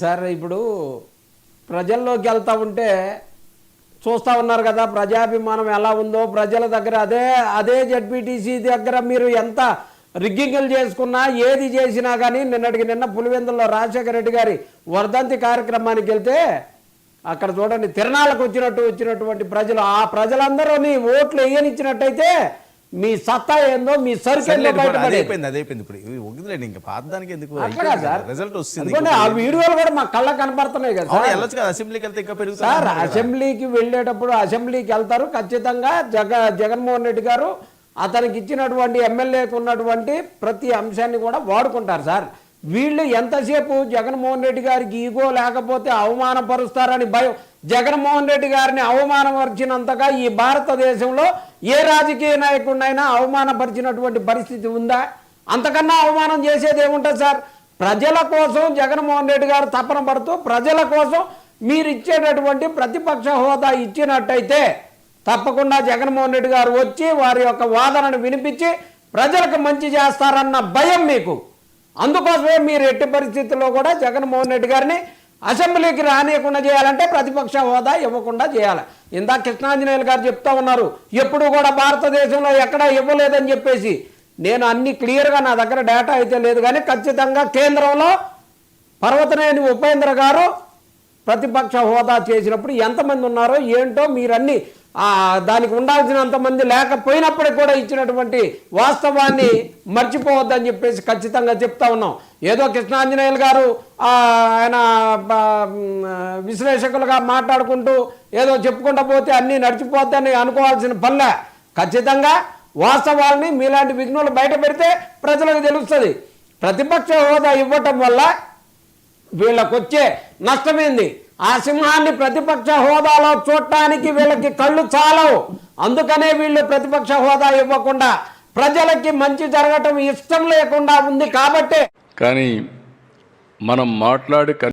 Sir ఇప్పుడు ప్రజల్లోకి వెళ్తా ఉంటే చూస్తా ఉన్నారు కదా ప్రజాభిమానం ఎలా ఉందో ప్రజల దగ్గర అదే అదే జడ్పీటీసీ దగ్గర మీరు ఎంత రిగ్గింగులు చేసుకున్నా ఏది చేసినా కానీ నిన్నటికి నిన్న పులివెందుల్లో రాజశేఖర రెడ్డి గారి వర్ధంతి కార్యక్రమానికి వెళ్తే అక్కడ చూడండి తిరణాలకు వచ్చినట్టు వచ్చినటువంటి ప్రజలు ఆ ప్రజలందరూ నీ ఓట్లు వేయనిచ్చినట్టయితే మీ సత్తా ఏందో మీ సరుకు సర్లే, ఏందో ఇప్పుడు అదే బయటపడేది. అయిపోయింది అదే అయిపోయింది. ఇప్పుడు ఇవి వదిలేండి ఇంకా పాతదానికి ఎందుకు అట్లా సార్. రిజల్ట్ వస్తుంది అందుకని ఆ వీడియోలు కూడా మా కళ్ళ కనపడుతున్నాయి కదా అవును సార్. వెళ్ళొచ్చు కదా. అసెంబ్లీకి వెళ్తే ఇంకా సార్ అసెంబ్లీకి వెళ్ళేటప్పుడు అసెంబ్లీకి వెళ్తారు. ఖచ్చితంగా జగ జగన్మోహన్ రెడ్డి గారు అతనికి ఇచ్చినటువంటి ఎమ్మెల్యేకి ఉన్నటువంటి ప్రతి అంశాన్ని కూడా వాడుకుంటారు సార్. వీళ్ళు ఎంతసేపు జగన్మోహన్ రెడ్డి గారికి ఈగో లేకపోతే అవమానపరుస్తారని భయం. జగన్మోహన్ రెడ్డి గారిని అవమానపరిచినంతగా ఈ భారతదేశంలో ఏ రాజకీయ నాయకుడినైనా అవమానపరిచినటువంటి పరిస్థితి ఉందా? అంతకన్నా అవమానం చేసేది ఏముంటుంది సార్? ప్రజల కోసం జగన్మోహన్ రెడ్డి గారు తపన పడుతూ ప్రజల కోసం మీరు ఇచ్చేటటువంటి ప్రతిపక్ష హోదా ఇచ్చినట్టయితే తప్పకుండా జగన్మోహన్ రెడ్డి గారు వచ్చి వారి యొక్క వాదనను వినిపించి ప్రజలకు మంచి చేస్తారన్న భయం మీకు. అందుకోసమే మీరు ఎట్టి పరిస్థితుల్లో కూడా జగన్మోహన్ రెడ్డి గారిని అసెంబ్లీకి రానియకుండా చేయాలంటే ప్రతిపక్ష హోదా ఇవ్వకుండా చేయాలి. ఇందా కృష్ణాంజనేయులు గారు చెప్తా ఉన్నారు ఎప్పుడు కూడా భారతదేశంలో ఎక్కడా ఇవ్వలేదని చెప్పేసి. నేను అన్ని క్లియర్గా నా దగ్గర డేటా అయితే లేదు కానీ ఖచ్చితంగా కేంద్రంలో పర్వతనేని ఉపేంద్ర గారు ప్రతిపక్ష హోదా చేసినప్పుడు ఎంతమంది ఉన్నారో ఏంటో మీరన్నీ దానికి ఉండాల్సినంత మంది లేకపోయినప్పటికీ కూడా ఇచ్చినటువంటి వాస్తవాన్ని మర్చిపోవద్దని చెప్పేసి ఖచ్చితంగా చెప్తా ఉన్నాం. ఏదో కృష్ణాంజనేయులు గారు ఆయన విశ్లేషకులుగా మాట్లాడుకుంటూ ఏదో చెప్పుకుంటూ పోతే అన్నీ నడిచిపోద్దని అనుకోవాల్సిన పల్లె ఖచ్చితంగా వాస్తవాల్ని మీలాంటి విఘ్నులు బయట పెడితే ప్రజలకు తెలుస్తుంది. ప్రతిపక్ష హోదా ఇవ్వటం వల్ల వీళ్ళకు వచ్చే ఆ సింహాన్ని ప్రతిపక్ష హోదాలో చూడటానికి వీళ్ళకి కళ్ళు చాలవు. అందుకనే వీళ్ళు ప్రతిపక్ష హోదా ఇవ్వకుండా ప్రజలకి మంచి జరగటం ఇష్టం లేకుండా ఉంది కాబట్టే కానీ మనం మాట్లాడి